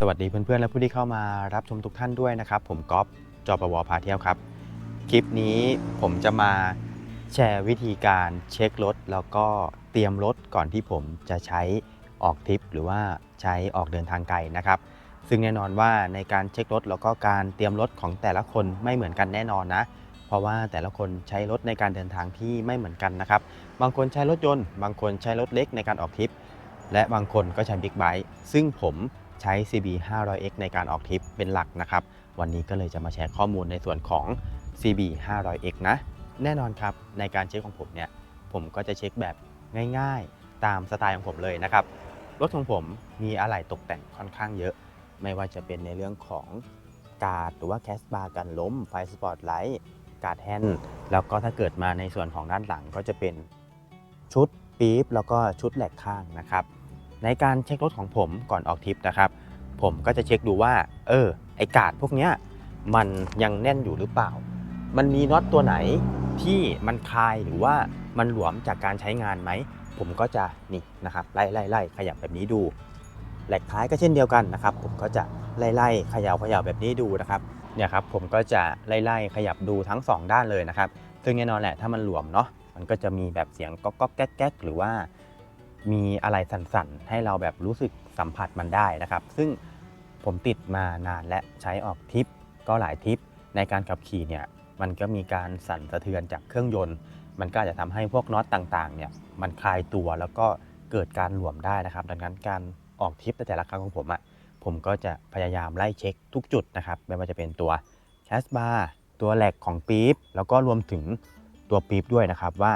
สวัสดีเพื่อนๆ และผู้ที่เข้ามารับชมทุกท่านด้วยนะครับ ผมก๊อฟจอปวพาเที่ยวครับ คลิปนี้ผมจะมาแชร์วิธีการเช็ครถ แล้วก็เตรียมรถก่อนที่ผมจะใช้ออกทริป หรือว่าใช้ออกเดินทางไกลนะครับ ซึ่งแน่นอนว่าในการเช็ครถแล้วก็การเตรียมรถของแต่ละคนไม่เหมือนกันแน่นอนนะ เพราะว่าแต่ละคนใช้รถในการเดินทางที่ไม่เหมือนกันนะครับ บางคนใช้รถยนต์ บางคนใช้รถเล็กในการออกทริป และบางคนก็ใช้บิ๊กไบค์ซึ่งผม ใช้ CB 500X ในการออกทริปเป็นหลักนะครับ วันนี้ก็เลยจะมาแชร์ข้อมูลในส่วนของ CB 500X นะ แน่นอนครับ ในการเช็คของผมเนี่ย ผมก็จะเช็คแบบง่ายๆ ตามสไตล์ของผมเลยนะครับ รถของผมมีอะไหล่ตกแต่งค่อนข้างเยอะ ไม่ว่าจะเป็นในเรื่องของการ์ดหรือว่าแคสบาร์กันล้ม ไฟสปอตไลท์การ์ดแฮนด์แล้วก็ถ้าเกิดมาในส่วนของด้านหลังก็จะเป็นชุดปี๊บแล้วก็ชุดแหลกข้างนะครับ ในการเช็ครถของผมก่อนออกทริปนะครับ ผมก็จะเช็คดูว่า เออ ไอกาดพวกเนี้ยมันยังแน่นอยู่หรือเปล่า มันมีน็อตตัวไหนที่มันคลายหรือว่ามันหลวมจากการใช้งานไหม ผมก็จะนี่นะครับไล่ไล่ไล่ขยับแบบนี้ดูแหลกท้ายก็เช่นเดียวกันนะครับ ผมก็จะไล่ไล่ขยับขยับแบบนี้ดูนะครับเนี่ยครับผมก็จะไล่ไล่ขยับดูทั้งสองด้านเลยนะครับ ซึ่งแน่นอนแหละถ้ามันหลวมเนาะมันก็จะมีแบบเสียงก๊อกก๊อกแก๊กแก๊กหรือว่า มีอะไรสั่นๆ ให้เราแบบรู้สึกสัมผัสมันได้นะครับ ซึ่งผมติดมานานและใช้ออกทริปก็หลายทริปในการขับขี่เนี่ยมันก็มีการสั่นสะเทือนจากเครื่องยนต์ มันก็อาจจะทำให้พวกน็อตต่างๆเนี่ยมันคลายตัวแล้วก็เกิดการหลวมได้นะครับ ดังนั้นการออกทริปแต่ละครั้งของผมอะ่ะผมก็จะพยายามไล่เช็คทุกจุดนะครับไม่ว่าจะเป็นตัวแคสบาร์ตัวแหลกของปี๊บแล้วก็รวมถึงตัวปี๊บด้วยนะครับว่า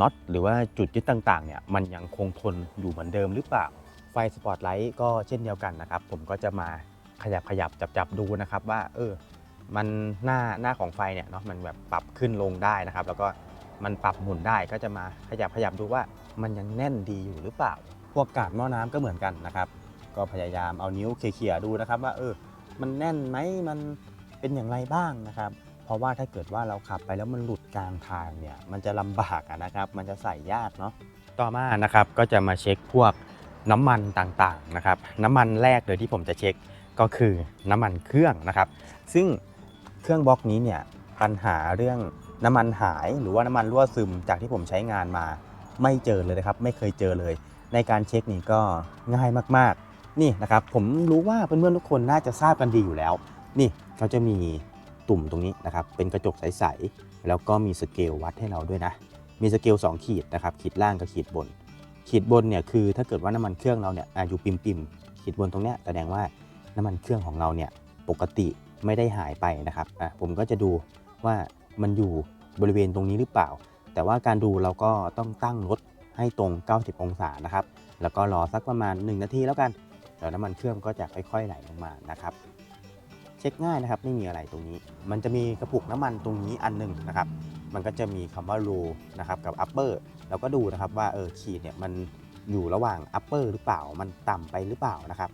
น็อตหรือว่าจุดยึดต่างๆเนี่ยมันยังคงทนอยู่เหมือนเดิมหรือเปล่า ไฟสปอตไลท์ก็เช่นเดียวกันนะครับ ผมก็จะมาขยับขยับจับจับดูนะครับว่าเออมันหน้าหน้าของไฟเนี่ยเนาะมันแบบปรับขึ้นลงได้นะครับ แล้วก็มันปรับหมุนได้ก็จะมาขยับขยับดูว่ามันยังแน่นดีอยู่หรือเปล่า พวกกาดหม้อน้ำก็เหมือนกันนะครับ ก็พยายามเอานิ้วเขี่ยๆดูนะครับ ว่าเออมันแน่นไหมมันเป็นอย่างไรบ้างนะครับ ราะว่าถ้าเกิดว่าเราขับไปแล้วมันหลุดกลางทางเนี่ยมันจะลำบากะนะครับ มันจะใส่ยากเนาะต่อมานะครับก็จะมาเช็คพวกน้ำมันต่างๆนะครับน้ำมันแรกเลยที่ผมจะเช็คก็คือน้ำมันเครื่องนะครับ ซึ่งเครื่องบล็อกนี้เนี่ยปัญหาเรื่องน้ำมันหายหรือว่าน้ำมันรั่วซึมจากที่ผมใช้งานมาไม่เจอเลยนะครับ ไม่เคยเจอเลย ในการเช็คนี่ก็ง่ายมากๆ นี่นะครับผมรู้ว่าเพื่อนๆทุกคนน่าจะทราบกันดีอยู่แล้ว นี่เขาจะมี ตุ่มตรงนี้นะครับ เป็นกระจกใส ๆ แล้วก็มีสเกลวัดให้เราด้วยนะ มีสเกล2ขีดนะครับ ขีดล่างกับขีดบน ขีดบนเนี่ยคือถ้าเกิดว่าน้ำมันเครื่องเราเนี่ยอยู่ปิมปิมขีดบนตรงเนี้ยแสดงว่าน้ำมันเครื่องของเราเนี่ยปกติไม่ได้หายไปนะครับอะผมก็จะดูว่ามันอยู่บริเวณตรงนี้หรือเปล่า แต่ว่าการดูเราก็ต้องตั้งรถให้ตรง 90 องศานะครับ แล้วก็รอสักประมาณ 1 นาทีแล้วกันเดี๋ยวน้ำมันเครื่องก็จะค่อยๆไหลลงมานะครับ เช็คง่ายนะครับไม่มีอะไรตรงนี้ มันจะมีกระปุกน้ำมันตรงนี้อันหนึ่งนะครับ มันก็จะมีคำว่า low นะครับกับ upper เราก็ดูนะครับว่าเออขีดเนี่ยมันอยู่ระหว่าง upper หรือเปล่า มันต่ำไปหรือเปล่านะครับ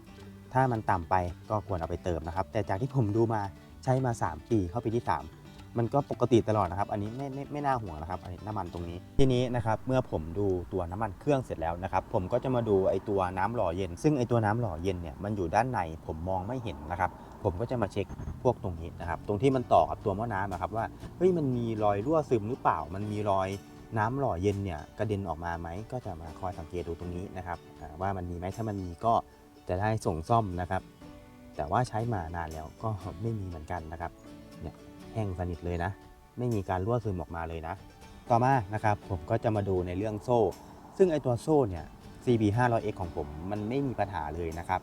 ถ้ามันต่ำไปก็ควรเอาไปเติมนะครับ แต่จากที่ผมดูมาใช้มา 3 ปีเข้าปีที่ 3 มันก็ปกติตลอดนะครับ อันนี้ไม่ไม่ไม่น่าห่วงนะครับอันนี้น้ำมันตรงนี้ ทีนี้นะครับเมื่อผมดูตัวน้ำมันเครื่องเสร็จแล้วนะครับ ผมก็จะมาดูไอตัวน้ำหล่อเย็น ซึ่งไอตัวน้ำหล่อเย็นเนี่ยมันอยู่ด้านในผมมองไม่เห็นนะครับ ผมก็จะมาเช็คพวกตรงนี้นะครับ ตรงที่มันต่อกับตัวหม้อน้ำนะครับว่าเฮ้ยมันมีรอยรั่วซึมหรือเปล่า มันมีรอยน้ำหล่อเย็นเนี่ยกระเด็นออกมาไหมก็จะมาคอยสังเกตดูตรงนี้นะครับว่ามันมีไหมถ้ามันมีก็จะได้ส่งซ่อมนะครับ แต่ว่าใช้มานานแล้วก็ไม่มีเหมือนกันนะครับเนี่ยแห้งสนิทเลยนะ ไม่มีการรั่วซึมออกมาเลยนะ ต่อมานะครับผมก็จะมาดูในเรื่องโซ่ ซึ่งไอตัวโซ่เนี่ย CB 500X ของผมมันไม่มีปัญหาเลยนะครับ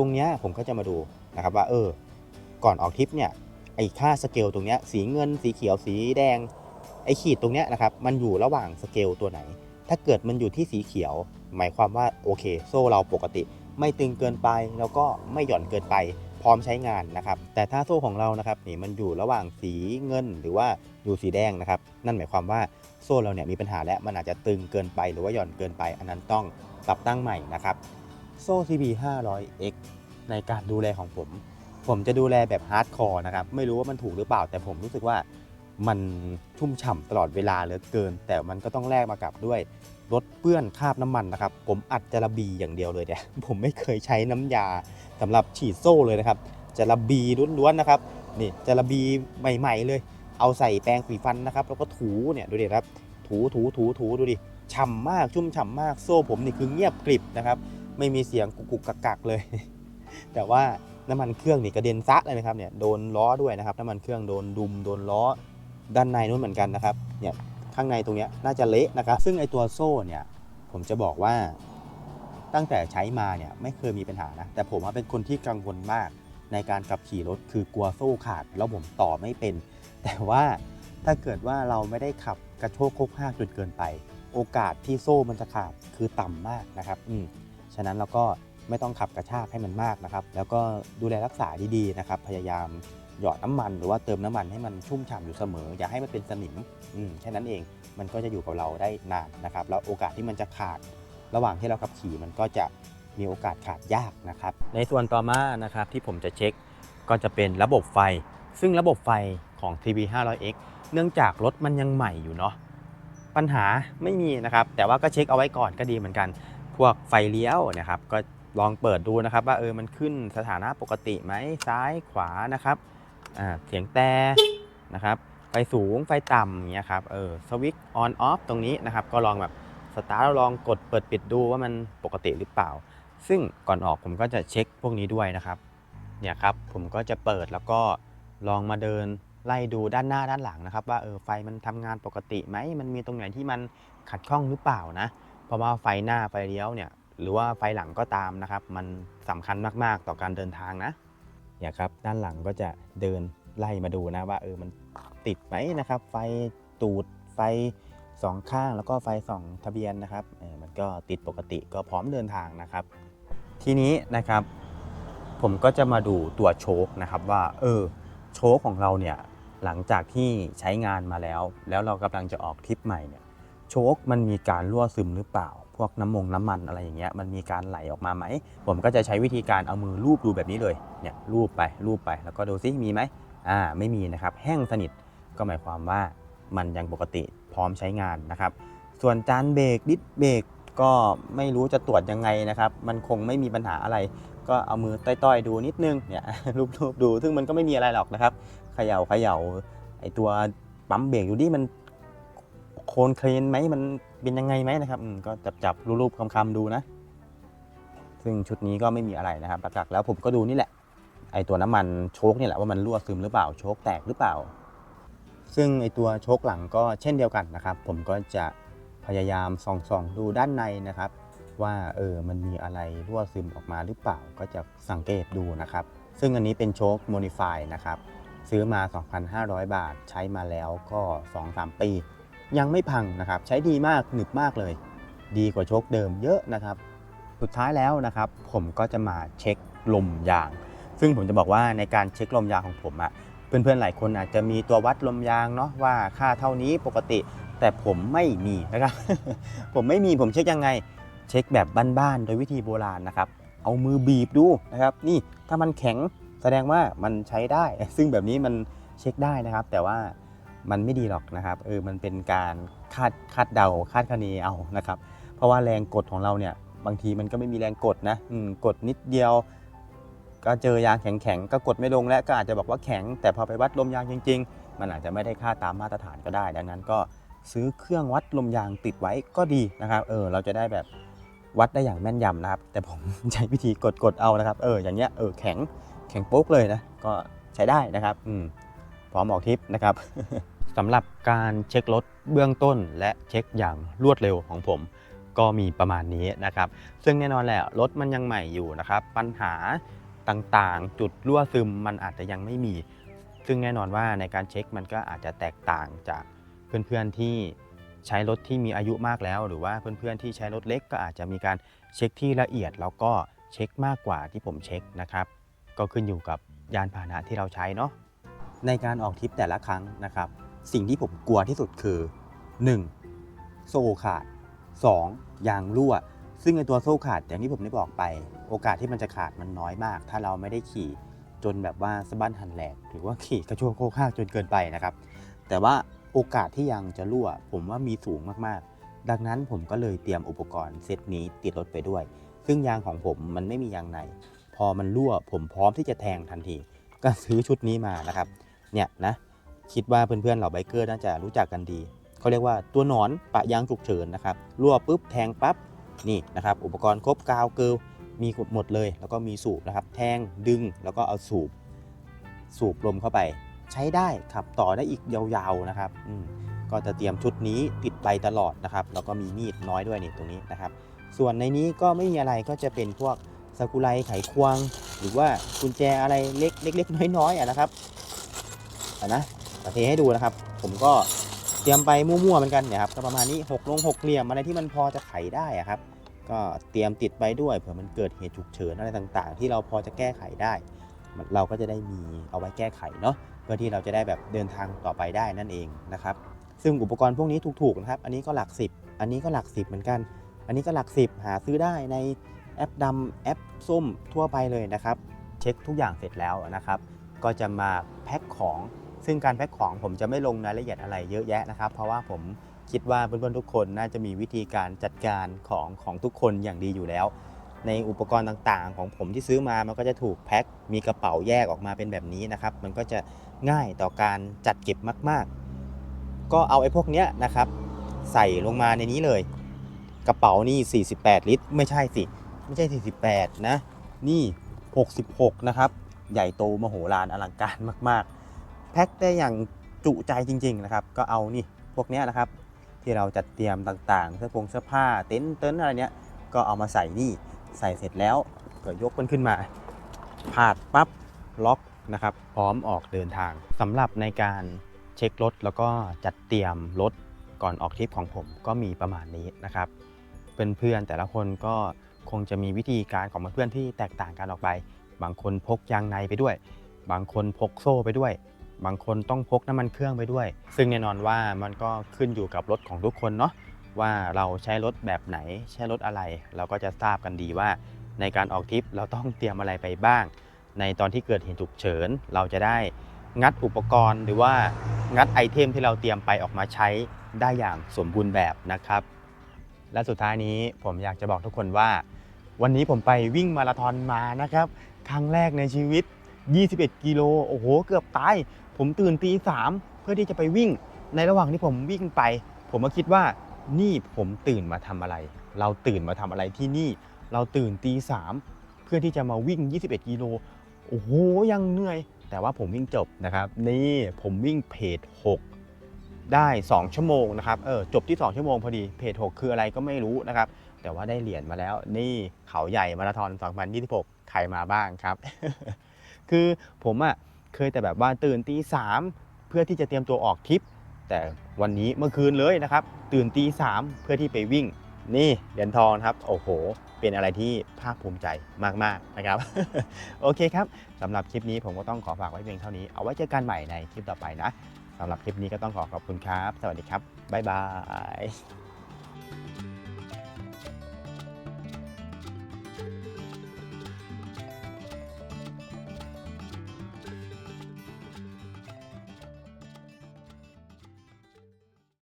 ตรงเนี้ยผมก็จะมาดูนะครับว่าเออก่อนออกทริปเนี่ยไอค่าสเกลตรงเนี้ยสีเงินสีเขียวสีแดงไอขีดตรงเนี้ยนะครับมันอยู่ระหว่างสเกลตัวไหน ถ้าเกิดมันอยู่ที่สีเขียว หมายความว่าโอเค โซ่เราปกติ ไม่ตึงเกินไปแล้วก็ไม่หย่อนเกินไปพร้อมใช้งานนะครับ แต่ถ้าโซ่ของเรานะครับนี่มันอยู่ระหว่างสีเงินหรือว่าอยู่สีแดงนะครับ นั่นหมายความว่าโซ่เราเนี่ยมีปัญหาและมันอาจจะตึงเกินไปหรือว่าหย่อนเกินไป อันนั้นต้องปรับตั้งใหม่นะครับ โซ่ CB 500X ในการดูแลของผม ผมจะดูแลแบบฮาร์ดคอร์นะครับ ไม่รู้ว่ามันถูกหรือเปล่า แต่ผมรู้สึกว่ามันชุ่มฉ่ำตลอดเวลาเหลือเกิน แต่มันก็ต้องแลกมากับด้วยรถเปื้อนคราบน้ำมันนะครับ ผมอัดจาระบีอย่างเดียวเลยเนี่ยผมไม่เคยใช้น้ำยาสำหรับฉีดโซ่เลยนะครับจาระบีล้วนๆนะครับนี่จาระบีใหม่ๆเลย เอาใส่แปรงสีฟันนะครับ แล้วก็ถูเนี่ยดูดิครับ ถูถูถูถูดูดิฉ่ำมากชุ่มฉ่ำมากโซ่ผมนี่คือเงียบกริบนะครับ ไม่มีเสียงกุกกุกกักเลย แต่ว่าน้ำมันเครื่องนี่กระเด็นซะเลยนะครับเนี่ยโดนล้อด้วยนะครับน้ำมันเครื่องโดนดุมโดนล้อด้านในนู้นเหมือนกันนะครับเนี่ยข้างในตรงนี้น่าจะเละนะครับ ซึ่งไอตัวโซ่เนี่ยผมจะบอกว่าตั้งแต่ใช้มาเนี่ยไม่เคยมีปัญหานะ แต่ผมเป็นคนที่กังวลมากในการขับขี่รถคือกลัวโซ่ขาด แล้วผมต่อไม่เป็น แต่ว่าถ้าเกิดว่าเราไม่ได้ขับกระโชกโคกห้ากจนเกินไป โอกาสที่โซ่มันจะขาดคือต่ำมากนะครับ อืม ฉะนั้นเราก็ไม่ต้องขับกระชากให้มันมากนะครับ แล้วก็ดูแลรักษาดีๆนะครับ พยายามหยอดน้ำมันหรือว่าเติมน้ำมันให้มันชุ่มฉ่ำอยู่เสมอ อย่าให้มันเป็นสนิมอืมแค่นั้นเองมันก็จะอยู่กับเราได้นานนะครับ แล้วโอกาสที่มันจะขาด ระหว่างที่เราขับขี่มันก็จะมีโอกาสขาดยากนะครับ ในส่วนต่อมานะครับที่ผมจะเช็คก็จะเป็นระบบไฟ ซึ่งระบบไฟของ TB 500X เนื่องจากรถมันยังใหม่อยู่เนาะปัญหาไม่มีนะครับ แต่ว่าก็เช็คเอาไว้ก่อนก็ดีเหมือนกัน วกไฟเลี้ยวนะครับ ก็ลองเปิดดูนะครับ ว่าเออมันขึ้นสถานะปกติไหมซ้ายขวานะครับเสียงแต่นะครับไฟสูงไฟต่ำอย่างเงี้ยครับเออสวิตช์ออนออฟตรงนี้นะครับ ก็ลองแบบสตาร์ทแล้วลองกดเปิดปิดดูว่ามันปกติหรือเปล่า ซึ่งก่อนออกผมก็จะเช็คพวกนี้ด้วยนะครับเนี่ยครับผมก็จะเปิดแล้วก็ลองมาเดินไล่ดูด้านหน้าด้านหลังนะครับ ว่าเออไฟมันทำงานปกติไหมมันมีตรงไหนที่มันขัดข้องหรือเปล่านะ เพราะว่าไฟหน้าไฟเลี้ยวเนี่ยหรือว่าไฟหลังก็ตามนะครับ มันสำคัญมากๆต่อการเดินทางนะเนี่ยครับด้านหลังก็จะเดินไล่มาดูนะว่าเออมันติดไหมนะครับ ไฟตูดไฟสองข้างแล้วก็ไฟสองทะเบียนนะครับเออมันก็ติดปกติก็พร้อมเดินทางนะครับ ทีนี้นะครับผมก็จะมาดูตัวโชคนะครับว่าเออโชคของเราเนี่ยหลังจากที่ใช้งานมาแล้ว แล้วเรากำลังจะออกทริปใหม่เนี่ย โชคมันมีการรั่วซึมหรือเปล่า พวกน้ำมงน้ำมันอะไรอย่างเงี้ยมันมีการไหลออกมาไหม ผมก็จะใช้วิธีการเอามือลูบดูแบบนี้เลยเนี่ยลูบไปลูบไปแล้วก็ดูซิมีไหมอ่าไม่มีนะครับแห้งสนิทก็หมายความว่ามันยังปกติพร้อมใช้งานนะครับ ส่วนจานเบรกดิสเบรกก็ไม่รู้จะตรวจยังไงนะครับ มันคงไม่มีปัญหาอะไร ก็เอามือต้อยๆดูนิดนึงเนี่ยรูปๆดู ซึ่งมันก็ไม่มีอะไรหรอกนะครับเขย่าเขย่าไอตัวปั๊มเบรกอยู่นี่มัน โคนเคลนไหมมันเป็นยังไงไหมนะครับก็จับจับรูปๆคำๆดูนะ ซึ่งชุดนี้ก็ไม่มีอะไรนะครับหลักๆแล้วผมก็ดูนี่แหละ ไอตัวน้ำมันโชคนี่แหละว่ามันรั่วซึมหรือเปล่าโชคแตกหรือเปล่า ซึ่งไอตัวโชคหลังก็เช่นเดียวกันนะครับ ผมก็จะพยายามส่องๆดูด้านในนะครับ ว่าเออมันมีอะไรรั่วซึมออกมาหรือเปล่า ก็จะสังเกตดูนะครับ ซึ่งอันนี้เป็นโชคโมดิฟายนะครับซื้อมา 2,500 บาท ใช้มาแล้วก็ 2-3 ปี ยังไม่พังนะครับใช้ดีมากหนึบมากเลย ดีกว่าโชคเดิมเยอะนะครับ สุดท้ายแล้วนะครับ ผมก็จะมาเช็คลมยาง ซึ่งผมจะบอกว่าในการเช็คลมยางของผมอะเพื่อนๆหลายคนอาจจะมีตัววัดลมยางเนาะว่าค่าเท่านี้ปกติ แต่ผมไม่มีนะครับ ผมไม่มีผมเช็คยังไง เช็คแบบบ้านๆโดยวิธีโบราณนะครับ เอามือบีบดูนะครับ นี่ถ้ามันแข็งแสดงว่ามันใช้ได้ ซึ่งแบบนี้มันเช็คได้นะครับ แต่ว่า มันไม่ดีหรอกนะครับเออมันเป็นการคาดคาดเดาคาดคะเนเอานะครับ เพราะว่าแรงกดของเราเนี่ยบางทีมันก็ไม่มีแรงกดนะกดนิดเดียว ก็เจอยางแข็งๆก็กดไม่ลงแล้วก็อาจจะบอกว่าแข็ง แต่พอไปวัดลมยางจริง ๆ มันอาจจะไม่ได้ค่าตามมาตรฐานก็ได้ ดังนั้นก็ซื้อเครื่องวัดลมยางติดไว้ก็ดีนะครับเออเราจะได้แบบวัดได้อย่างแม่นยำนะครับ แต่ผมใช้วิธีกดกดเอานะครับ เอออย่างเงี้ยเออแข็งแข็งโป๊กเลยนะก็ใช้ได้นะครับอืมพร้อมออกทริปนะครับ สำหรับการเช็ครถเบื้องต้นและเช็คอย่างรวดเร็วของผม ก็มีประมาณนี้นะครับ ซึ่งแน่นอนแหละรถมันยังใหม่อยู่นะครับ ปัญหาต่างๆ จุดรั่วซึมมันอาจจะยังไม่มี ซึ่งแน่นอนว่าในการเช็คมันก็อาจจะแตกต่างจากเพื่อนๆที่ใช้รถที่มีอายุมากแล้ว หรือว่าเพื่อนๆที่ใช้รถเล็กก็อาจจะมีการเช็คที่ละเอียดแล้วก็เช็คมากกว่าที่ผมเช็คนะครับ ก็ขึ้นอยู่กับยานพาหนะที่เราใช้เนาะในการออกทริปแต่ละครั้งนะครับ สิ่งที่ผมกลัวที่สุดคือ 1. โซ่ขาด 2. ยางรั่ว ซึ่งในตัวโซ่ขาดอย่างที่ผมได้บอกไป โอกาสที่มันจะขาดมันน้อยมาก ถ้าเราไม่ได้ขี่จนแบบว่าสะบั้นหันแหลกหรือว่าขี่กระโชกโคกห้ากจนเกินไปนะครับ แต่ว่าโอกาสที่ยางจะรั่ว ผมว่ามีสูงมากดังนั้นผมก็เลยเตรียมอุปกรณ์เซตนี้ติดรถไปด้วย ซึ่งยางของผมมันไม่มียางใน พอมันรั่ว ผมพร้อมที่จะแทงทันที ก็ซื้อชุดนี้มานะครับ เนี่ยนะ คิดว่าเพื่อนๆเหล่าไบเกอร์น่าจะรู้จักกันดีเขาเรียกว่าตัวหนอนปะยางฉุกเฉินนะครับรั่วปุ๊บแทงปั๊บนี่นะครับอุปกรณ์ครบกาวเกลมีหมดเลย แล้วก็มีสูบนะครับ แทงดึงแล้วก็เอาสูบ สูบลมเข้าไป ใช้ได้ขับต่อได้อีกยาวๆนะครับก็จะเตรียมชุดนี้ติดไปตลอดนะครับ แล้วก็มีมีดน้อยด้วยนี่ตรงนี้นะครับ ส่วนในนี้ก็ไม่มีอะไรก็จะเป็นพวกสกุไลไขควง หรือว่ากุญแจอะไรเล็กเล็กๆน้อยๆอะนะครับอะนะ เทให้ดูนะครับ ผมก็เตรียมไปมั่วๆเหมือนกันเนี่ยครับก็ประมาณนี้หกลงหกเหลี่ยมอะไรที่มันพอจะไขได้อะครับ ก็เตรียมติดไปด้วยเผื่อมันเกิดเหตุฉุกเฉินอะไรต่างๆ ที่เราพอจะแก้ไขได้ เราก็จะได้มีเอาไว้แก้ไขเนาะเพื่อที่เราจะได้แบบเดินทางต่อไปได้นั่นเองนะครับ ซึ่งอุปกรณ์พวกนี้ถูกๆนะครับ อันนี้ก็หลัก 10 อันนี้ก็หลัก 10 เหมือนกัน อันนี้ก็หลัก 10 หาซื้อได้ในแอปดำแอปส้มทั่วไปเลยนะครับ เช็คทุกอย่างเสร็จแล้วนะครับ ก็จะมาแพ็คของ ซึ่งการแพ็คของผมจะไม่ลงรายละเอียดอะไรเยอะแยะนะครับ เพราะว่าผมคิดว่าเพื่อนๆทุกคนน่าจะมีวิธีการจัดการของของทุกคนอย่างดีอยู่แล้ว ในอุปกรณ์ต่างๆ ของผมที่ซื้อมามันก็จะถูกแพ็คมีกระเป๋าแยกออกมาเป็นแบบนี้นะครับ มันก็จะง่ายต่อการจัดเก็บมาก ๆ ก็เอาไอ้พวกเนี้ยนะครับ ใส่ลงมาในนี้เลย กระเป๋านี่ 48 ลิตร ไม่ใช่สิ ไม่ใช่ 48 นะ นี่ 66 นะครับ ใหญ่โตมโหฬารอลังการมาก ๆ แพ็คได้อย่างจุใจจริงๆนะครับ ก็เอานี่พวกนี้นะครับ ที่เราจัดเตรียมต่างๆเสื้อผงเสื้อผ้าเต็นท์เต็นท์อะไรเนี้ยก็เอามาใส่นี่ใส่เสร็จแล้วก็ยกมันขึ้นมาผาดปั๊บล็อกนะครับ พร้อมออกเดินทางสำหรับในการเช็ครถแล้วก็จัดเตรียมรถก่อนออกทริปของผมก็มีประมาณนี้นะครับเพื่อนๆแต่ละคนก็คงจะมีวิธีการของเพื่อนๆที่แตกต่างกันออกไป บางคนพกยางในไปด้วย บางคนพกโซ่ไปด้วย บางคนต้องพกน้ำมันเครื่องไปด้วย ซึ่งแน่นอนว่ามันก็ขึ้นอยู่กับรถของทุกคนเนาะว่าเราใช้รถแบบไหน ใช้รถอะไร เราก็จะทราบกันดีว่า ในการออกทริปเราต้องเตรียมอะไรไปบ้าง ในตอนที่เกิดเหตุฉุกเฉิน เราจะได้งัดอุปกรณ์หรือว่างัดไอเทมที่เราเตรียมไปออกมาใช้ได้อย่างสมบูรณ์แบบนะครับ และสุดท้ายนี้ผมอยากจะบอกทุกคนว่า วันนี้ผมไปวิ่งมาราธอนมานะครับ ครั้งแรกในชีวิต 21 กิโล โอ้โห เกือบตาย ผมตื่นตีสามเพื่อที่จะไปวิ่ง ในระหว่างที่ผมวิ่งไป ผมก็คิดว่านี่ผมตื่นมาทำอะไร เราตื่นมาทำอะไรที่นี่ เราตื่นตีสามเพื่อที่จะมาวิ่ง 21 กิโล โอ้โห ยังเหนื่อย แต่ว่าผมวิ่งจบนะครับ นี่ผมวิ่งเพจ 6 ได้ 2 ชั่วโมงนะครับ เออ จบที่ 2 ชั่วโมงพอดี เพจ 6 คืออะไรก็ไม่รู้นะครับ แต่ว่าได้เหรียญมาแล้ว นี่เขาใหญ่มาราธอน 2026 ใครมาบ้างครับ คือผมอะ่ะ เคยแต่แบบว่าตื่นตีสามเพื่อที่จะเตรียมตัวออกทริป แต่วันนี้เมื่อคืนเลยนะครับ ตื่นตีสามเพื่อที่ไปวิ่ง นี่เหรียญทองครับ โอ้โห เป็นอะไรที่ภาคภูมิใจมากๆนะครับ โอเคครับสำหรับคลิปนี้ผมก็ต้องขอฝากไว้เพียงเท่านี้ เอาไว้เจอกันใหม่ในคลิปต่อไปนะสำหรับคลิปนี้ก็ต้องขอขอบคุณครับ สวัสดีครับบ๊ายบาย